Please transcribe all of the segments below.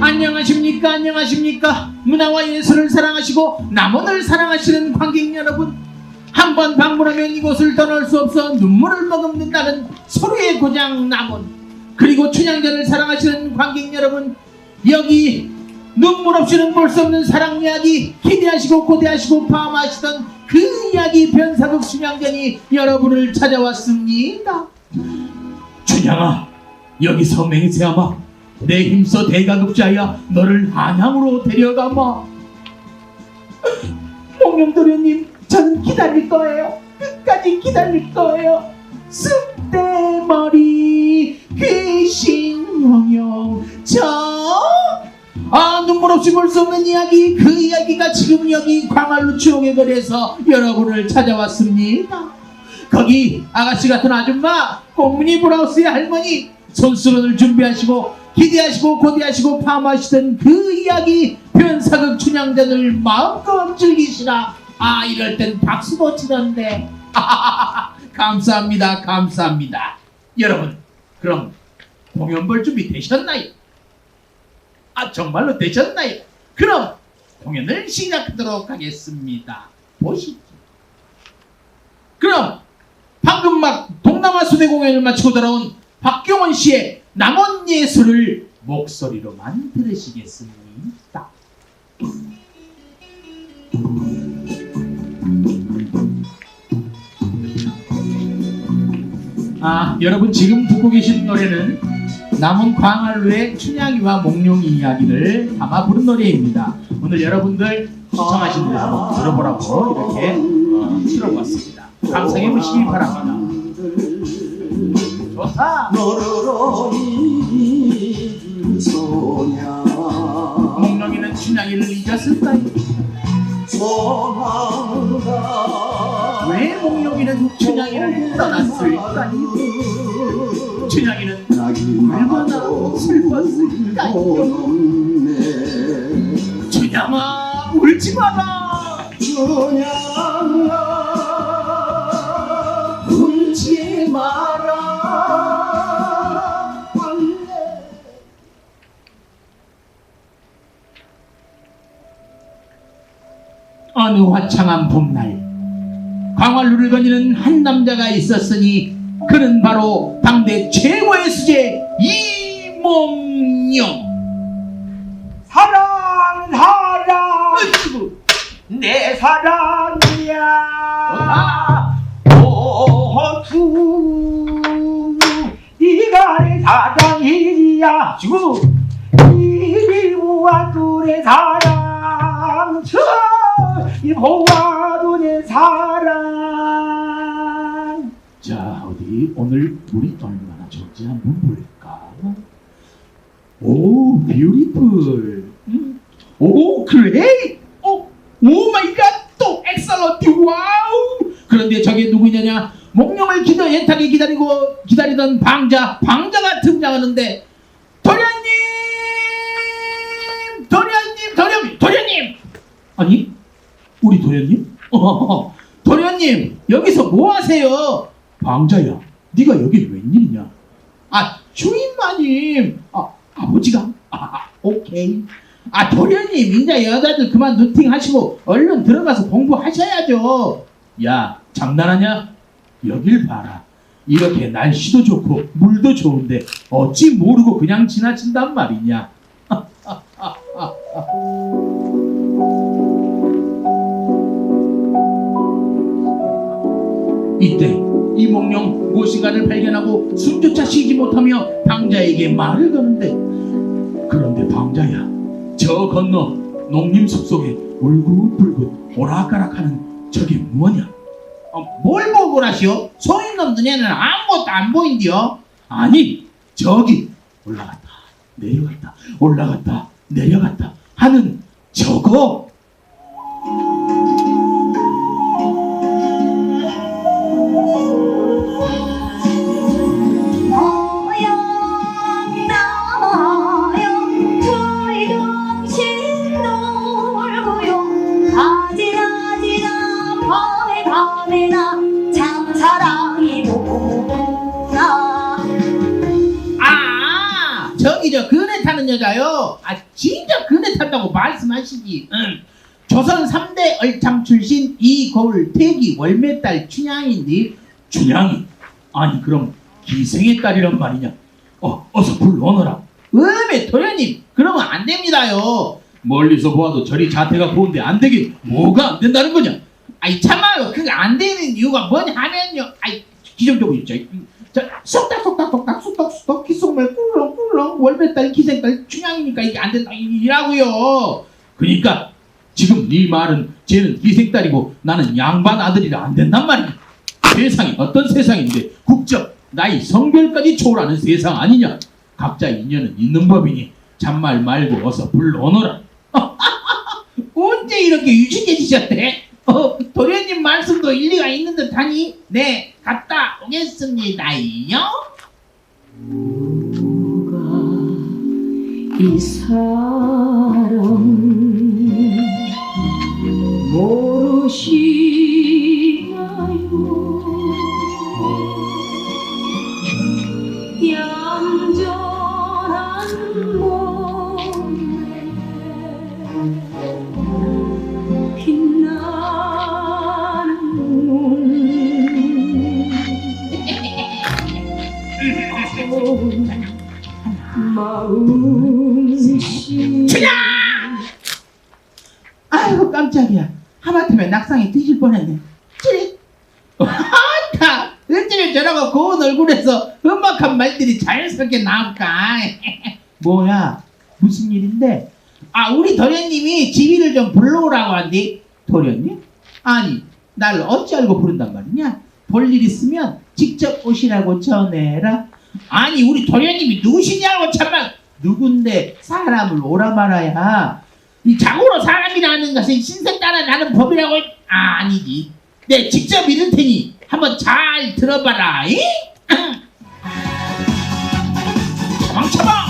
안녕하십니까 안녕하십니까? 문화와 예술을 사랑하시고 남원을 사랑하시는 관객 여러분 한 번 방문하면 이곳을 떠날 수 없어 눈물을 머금는다는 서로의 고장 남원 그리고 춘향전을 사랑하시는 관객 여러분 여기 눈물 없이는 볼 수 없는 사랑 이야기 기대하시고 고대하시고 파마하시던 그 이야기 변사극 춘향전이 여러분을 찾아왔습니다. 춘향아 여기서 맹세하마 내 힘써 대가급자야 너를 한양으로 데려가마. 목룡도련님 저는 기다릴 거예요. 끝까지 기다릴 거예요. 쑥대머리 귀신 홍영 저아 눈물 없이 볼 수 없는 이야기 그 이야기가 지금 여기 광활루 추억의 거리에서 여러분을 찾아왔습니다. 거기 아가씨 같은 아줌마 꽃무늬 브라우스의 할머니 손수건을 준비하시고 기대하시고 고대하시고 파마하시던 그 이야기 변사극 춘향전을 마음껏 즐기시라 아 이럴 땐 박수도 치던데. 감사합니다 감사합니다. 여러분 그럼 공연 볼 준비 되셨나요? 아 정말로 되셨나요? 그럼 공연을 시작하도록 하겠습니다. 보시죠. 그럼 방금 막 동남아 수대 공연을 마치고 돌아온 박경원 씨의 남원 예술을 목소리로만 들으시겠습니다. 아, 여러분 지금 듣고 계신 노래는 남원 광활루의 춘향이와 몽룡이 이야기를 담아 부른 노래입니다. 오늘 여러분들 시청하신 노래 한번 들어보라고 이렇게 어, 틀어봤습니다. 감상해 보시기 바랍니다. 좋다. 너를 잊은 소냐 몽룡이는 춘향이를 잊었을까요? 소망가 왜 몽룡이는 춘향이를 떠났을까요? 춘향이는 얼마나 슬펐을까요? 춘향아 울지 마라. 주냐가 울지 마라 어느 화창한 봄날 광활루를 거니는 한 남자가 있었으니 그는 바로 당대 최고의 수제 이몽룡. 사랑 사랑 아이고, 내 사랑이야. 네가 내 사랑이야. 지구. 이리와 둘의 사랑 내 사랑. 자 어디 오늘 물이 얼마나 좋은지 한번 볼까? 오 뷰티풀 음. 오 그레이 오 마이 갓또 엑설런트 와우 그런데 저게 누구냐냐? 몽룡을 기도 애타게 기다리고 기다리던 방자 방자가 등장하는데 도련님! 도련님! 도련 도련님! 아니 우리 도련님? 어, 도련님 여기서 뭐 하세요? 방자야 네가 여기 웬일이냐? 아 주인 마님. 아 아버지가? 아 오케이. 아 도련님 이제 여자들 그만 누팅 하시고 얼른 들어가서 공부하셔야죠. 야 장난하냐? 여길 봐라. 이렇게 날씨도 좋고 물도 좋은데 어찌 모르고 그냥 지나친단 말이냐 이때 이 몽룡 무엇인가를 발견하고 숨조차 쉬지 못하며 방자에게 말을 거는데 그런데 방자야 저 건너 농림 숲속에 울긋불긋 오락가락하는 저게 뭐냐? 어, 뭘 보고 라시오? 소 있는 눈에는 아무것도 안 보인디요? 아니 저기 올라갔다 내려갔다 올라갔다 내려갔다 하는 저거 보구나 아 저기 저 그네 타는 여자요. 아 진짜 그네 탄다고 말씀하시지. 응. 조선 3대 얼창 출신 이거울 태기 월매딸 춘향인데 춘향이 아니 그럼 기생의 딸이란 말이냐? 어 어서 불러오너라. 음에 도련님 그러면 안 됩니다요. 멀리서 보아도 저리 자태가 고운데 안 되긴 뭐가 안 된다는 거냐? 아이 참아요. 그게 안 되는 이유가 뭐냐 하면요. 아이 기정적으로 있죠. 자, 쏙닥 쏙닥 쏙닥 쏙닥 쏙닥 기속말 꿀렁 꿀렁 월배딸 기생딸 춘향이니까 이게 안 된다 이라고요. 그러니까 지금 네 말은 쟤는 기생딸이고 나는 양반 아들이라 안 된단 말이야. 세상이 어떤 세상인데 국적, 나이, 성별까지 초월하는 세상 아니냐? 각자 인연은 있는 법이니 잔말 말고 어서 불러오너라. 언제 이렇게 유식해지셨대? 어, 도련님 말씀도 일리가 있는 듯하니 네 갔다 오겠습니다요. 이 사람 모르시나요 얌전한 몸에 마음씨 아이고 깜짝이야. 하마터면 낙상에 뒤질 뻔했네. 찌릿. 아따 어찌를 저러고 고운 얼굴에서 험악한 말들이 자연스럽게 나올까. 뭐야 무슨 일인데? 아 우리 도련님이 지휘를 좀 불러오라고 한디. 도련님? 아니 날 어찌 알고 부른단 말이냐? 볼 일 있으면 직접 오시라고 전해라. 아니 우리 도련님이 누구시냐고 참말. 누군데 사람을 오라 말아야? 이 자고로 사람이라는 것은 신세 따라 나는 법이라고 했- 아 아니지 네 직접 이를 테니 한번 잘 들어봐라 이? 차방차방!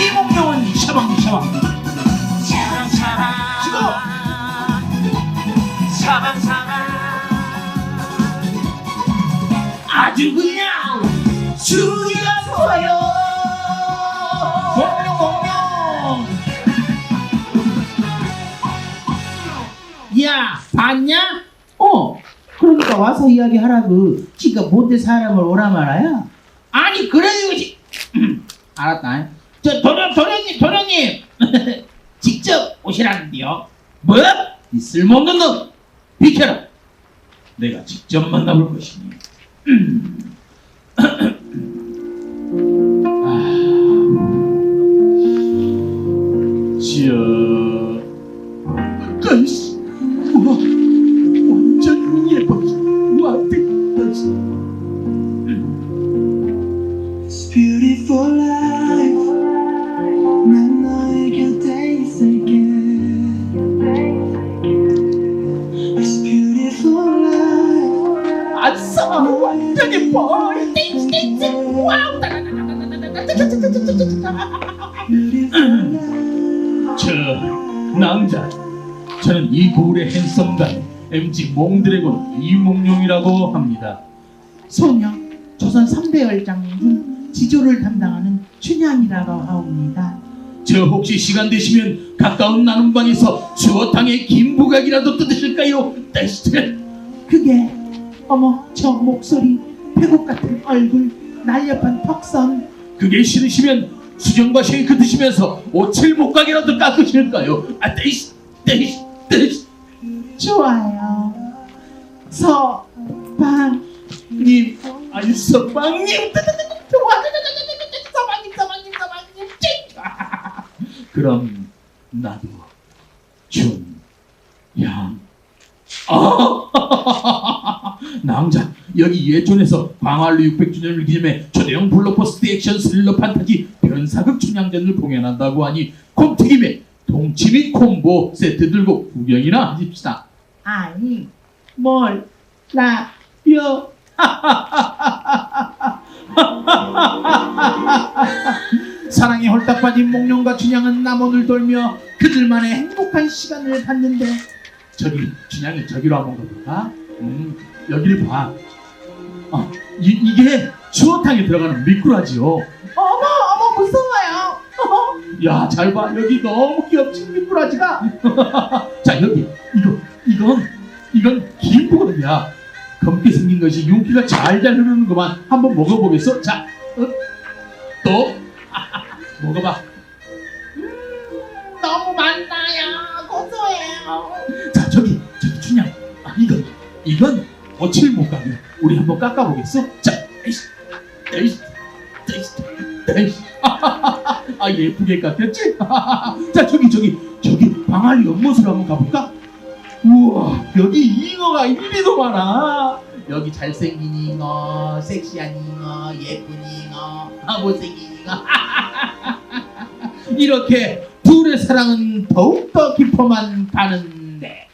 이몽룡은 차방차방. 지금 아주 그냥 수리가 좋아요. 공룡 공룡 야 봤냐? 어 그러니까 와서 이야기하라고. 지가 뭔데 사람을 오라 말아야 아니 그래 이거지 알았다. 저 도련 도련님 도련님. 직접 오시라는데요. 뭐? 이 쓸모없는 놈. 비켜라. 내가 직접 만나볼 것이니 지어 MG 몽드래곤 이몽룡이라고 합니다. 소녀 조선 3대 열장 중 지조를 담당하는 춘향이라고 하옵니다. 저 혹시 시간 되시면 가까운 나눔방에서 수어탕에 김부각이라도 뜯으실까요? 떼시트! 그게 어머 저 목소리 배곡 같은 얼굴 날렵한 턱선. 그게 싫으시면 수정과 쉐이크 드시면서 오칠 목각이라도 깎으실까요? 아 떼시 떼시 좋아요. 서방님. 아니 서방님. 서방님 서방님 서방님. 찡! 그럼 나도 준양 아 낭자 여기 예촌에서 광활루 600주년을 기념해 초대형 블록버스터 액션 스릴러 판타지 변사극 춘향전을 공연한다고 하니 콤튀김에 동치 및 콤보 세트 들고 구경이나 하십시다 아니 뭘 나요 사랑에 홀딱 빠진 몽룡과 춘향은 남원을 돌며 그들만의 행복한 시간을 갖는데 저기 춘향이 저기로 한번 가볼까? 음 여기를 봐. 아 이, 이게 추어탕에 들어가는 미꾸라지요. 어머 어머 무서워요. 야, 잘 봐. 여기 너무 귀엽지, 미꾸라지가. 자, 여기. 이건, 이건 김부거든요. 검게 생긴 것이 윤기가 잘잘 흐르는구만. 한번 먹어보겠어? 자, 어? 또? 먹어봐. 음, 너무 맛나요. 고소해요. 자, 저기, 저기, 춘향. 아, 이건, 이건 어칠목감이야. 우리 한번 깎아보겠어? 자, 에이씨, 에이씨, 에이씨, 에이씨. 아 예쁘게 깎였지? 자 저기 저기 저기 방아리 연못으로 한번 가볼까? 우와 여기 잉어가 이리도 많아. 여기 잘생긴 잉어 섹시한 잉어 예쁜 잉어 아 못생긴 잉어. 이렇게 둘의 사랑은 더욱더 깊어만 가는데.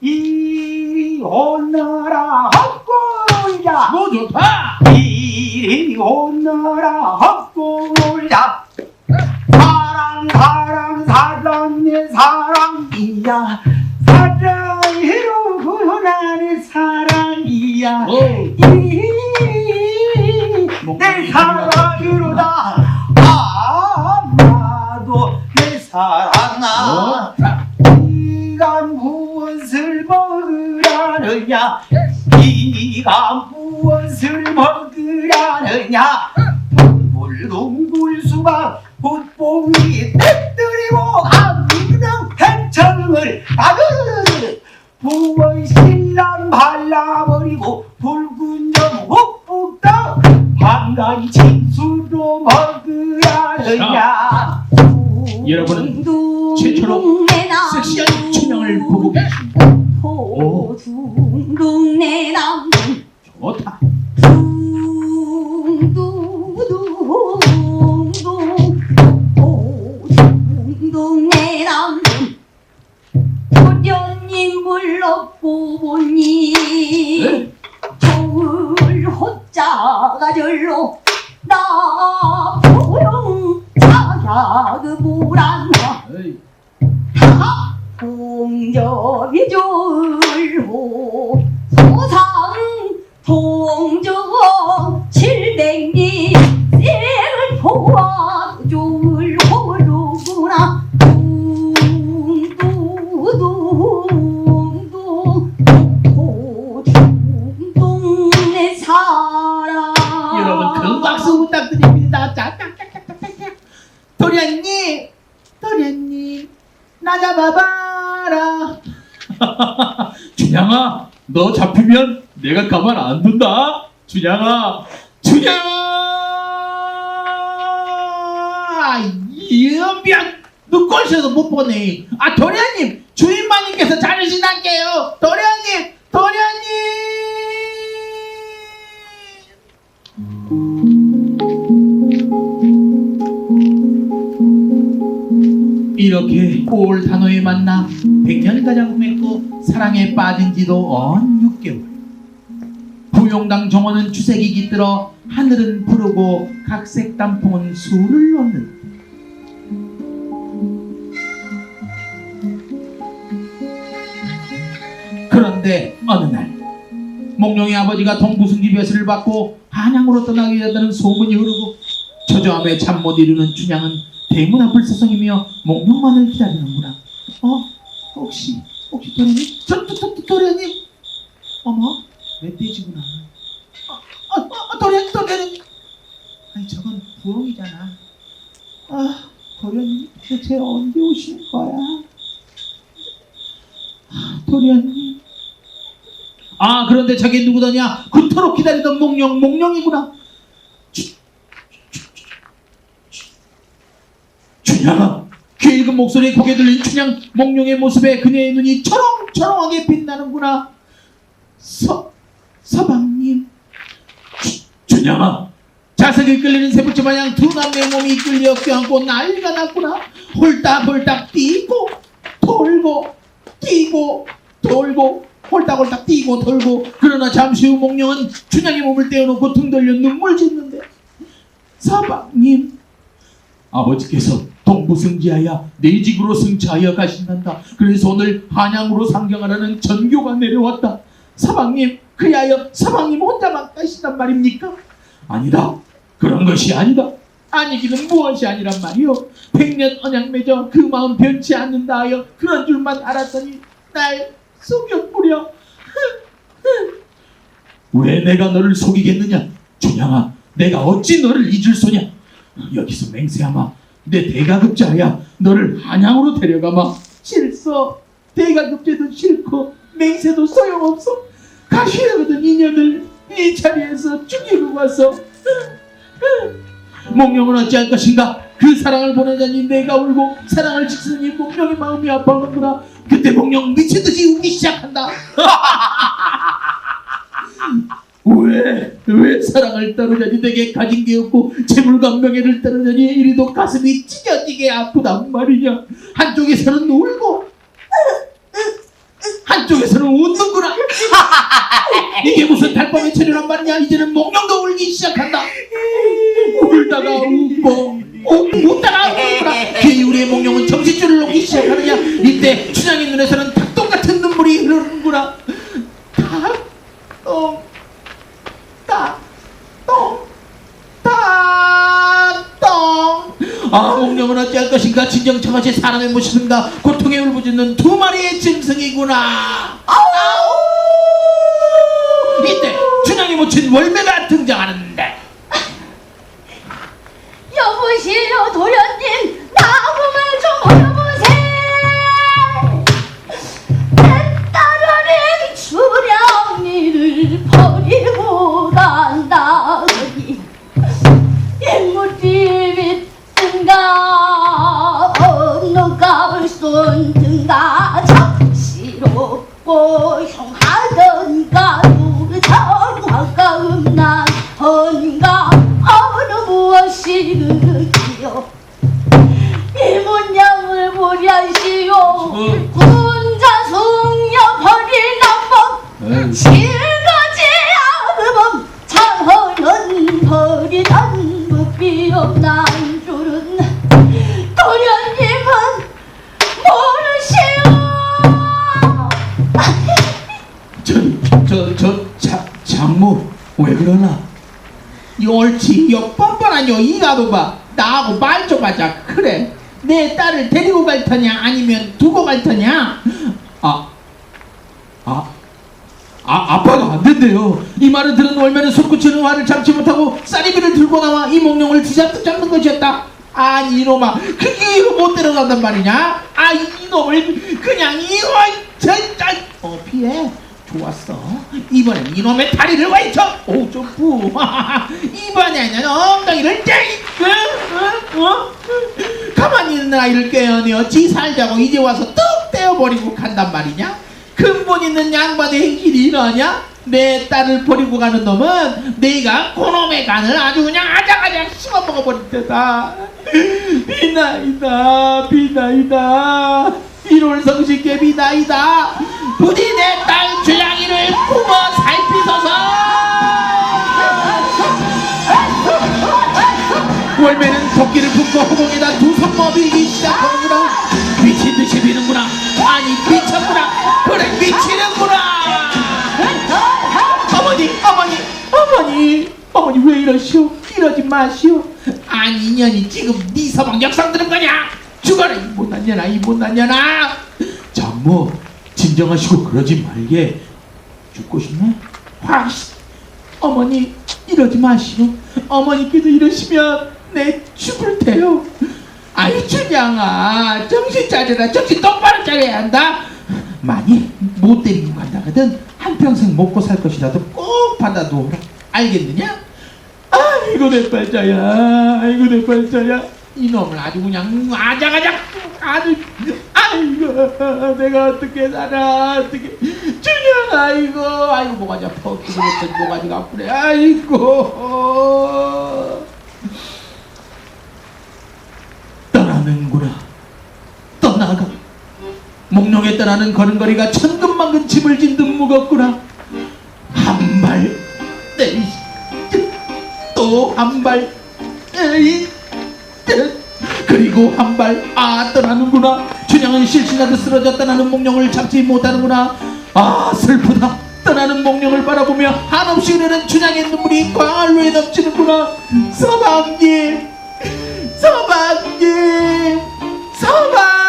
이리 오너라 헛골야 뭐 좋다. 이리 오너라 헛골야 사랑 사랑 사랑 내 사랑이야. 사랑이로 나의 사랑이야. 오. 내 사랑으로다. 아마도 내 사랑아. 어, 자, 네가 무엇을 먹으라느냐? 네가 무엇을 먹으라느냐? 둥글둥글 수박 붓봉이 떼뜨리고 안녕 해청을 아그 부원 신랑 발라버리고 붉은 점 욱욱 떠 반가이 진수로 먹으라느냐. 여러분은 최초로 섹시한 춘향을 보고 계십니다. 오. 둥둥 내 남편 좋다 도련님 불렀고 보니 네? 겨울 호자가 절로 나 보영 사야그 보란다 에이. 동접이 줄호 소상 동정 칠백리 셀을 보아 줄 너 잡히면 내가 가만 안 둔다. 준양아, 준양아. 이 연비한 너 꼴셔서 못 보네. 아 도련님, 주인마님께서 자르시단게요. 도련님, 도련님. 이렇게 꼴 단호에 만나 백년가장 맺고 사랑에 빠진 지도 언 6개월 부용당 정원은 주색이 깃들어 하늘은 푸르고 각색 단풍은 술을 놓는 그런데 어느 날 몽룡의 아버지가 동부승지 벼슬을 받고 한양으로 떠나게 된다는 소문이 흐르고 초조함에 잠 못 이루는 춘향은 대문 앞을 서성이며 몽룡만을 기다리는구나. 어? 혹시 혹시 도련님? 저, 저, 저, 도련님? 어머 멧돼지구나. 어, 어, 어, 도련님 도련님. 아니 저건 부엉이잖아. 아 도련님 대체 언제 오실 거야? 아, 도련님. 아 그런데 저게 누구더냐? 그토록 기다리던 몽룡 몽룡이구나. 춘향아 귀 익은 목소리에 고개 들린 춘향 몽룡의 모습에 그녀의 눈이 초롱초롱하게 빛나는구나. 서 서방님. 춘- 춘향아 자석이 끌리는 새부처 마냥 두 남매의 몸이 끌려 껴안고 난리가 났구나. 홀딱홀딱 뛰고 돌고 뛰고 돌고 홀딱홀딱 뛰고 돌고. 그러나 잠시 후 몽룡은 춘향의 몸을 떼어놓고 등 돌려 눈물 짓는데 서방님. 아버지께서 동부 승지하여 내 집으로 승차하여 가신단다. 그래서 오늘 한양으로 상경하라는 전교가 내려왔다. 사방님, 그리하여 사방님 혼자만 가신단 말입니까? 아니다. 그런 것이 아니다. 아니기는 무엇이 아니란 말이오 백년 언양 맺어 그 마음 변치 않는다 하여 그런 줄만 알았더니 날 속였구려 왜 내가 너를 속이겠느냐 준양아 내가 어찌 너를 잊을 소냐 여기서 맹세하마 내 대가급자야. 너를 한양으로 데려가마. 실소. 대가급제도 싫고 맹세도 소용없어. 가시려거든 인연을 이 자리에서 죽이고 와서. 몽룡은 어찌할 것인가? 그 사랑을 보내자니 내가 울고 사랑을 지키니 몽룡의 마음이 아파오는구나. 그때 몽룡 미친 듯이 울기 시작한다 왜, 왜 사랑을 따르자니 내게 가진 게 없고 재물과 명예를 따르자니 이리도 가슴이 찢어지게 아프단 말이냐? 한쪽에서는 울고 한쪽에서는 웃는구나. 이게 무슨 달밤의 천이란 말이냐? 이제는 몽룡도 울기 시작한다. 울다가 웃고 어, 웃다가 울구나. 개유리의 몽룡은 정신줄을 놓기 시작하느냐? 이때 춘향의 눈에서는 닭똥 같은 눈물이 흐르는구나. 닭똥 아 몽룡은 어찌할 것인가? 진정 저것이 사람의 모습인가? 고통에 울부짖는 두 마리의 짐승이구나. 아우! 이때 춘향이 묻힌 월매가 등장하는데. 여보시오 도련 무엇이 그기요 이 문양을 보랴시오 뻔뻔하뇨 이가도 봐 나하고 말좀 하자 그래 내 딸을 데리고 갈 터냐 아니면 두고 갈 터냐 아 아, 아, 아빠가 안 된대요. 이 말을 들은 월매는 손구치는 화를 참지 못하고 쌀이비를 들고 나와 이 몽룡을 뒤잡고 잡는 것이었다. 아니 이놈아, 그게 못 데려간단 말이냐? 아 이놈을 그냥 이거 진짜 어 피해. 좋았어. 이번엔 이놈의 다리를 와이쳐. 오 점프. 이번에 아니야 엉덩이를 땡. 응? 응? 어? 가만히 있는 아이를 깨어내어 지 살자고 이제 와서 뚝 떼어버리고 간단 말이냐? 근본 있는 양반의 행실이 이러냐? 내 딸을 버리고 가는 놈은 내가 그놈의 간을 아주 그냥 아작아작 씹어 먹어버릴 테다. 비나이다, 비나이다. 일월성식계 비나이다. 부디 내 딸 주양이를 품어 살피소서. 월매는 도끼를 품고 호봉에다 두손 먹이기 시작하는구나. 미친 듯이 비는구나. 아니 미쳤구나. 그래 미치는구나. 어머니, 어머니, 어머니, 어머니 왜 이러시오? 이러지 마시오. 아니 인연이 지금 네 서방 역상 드는 거냐? 죽어라 이 못난 년아, 이 못난 년아. 장모 진정하시고 그러지 말게. 죽고 싶네? 확. 어머니 이러지 마시오. 어머니께서 이러시면 내 죽을 테요. 아이 춘향아 정신 차려라 정신 똑바로 차려야 한다. 많이 못 데리고 간다거든 한평생 먹고 살 것이라도 꼭 받아두어라 알겠느냐? 아이고 내 발자야 아이고 내 발자야 이놈을 아주 그냥 아작아작 아주 아이고 내가 어떻게 살아? 어떻게? 준영아 아이고 아이고 뭐가지 아파 어떻게 됐더니 뭐가 지가 아프네 아이고. 떠나는구나. 떠나가. 몽룡에 떠나는 걸음걸이가 천근만근 짐을 진 듯 무겁구나. 한발 또한발 그리고 한 발 아 떠나는구나 춘향은 실신하도 쓰러져 떠나는 목령을 잡지 못하는구나. 아 슬프다. 떠나는 목령을 바라보며 한없이 흐르는 춘향의 눈물이 광활로에 넘치는구나. 서방님 서방님 서방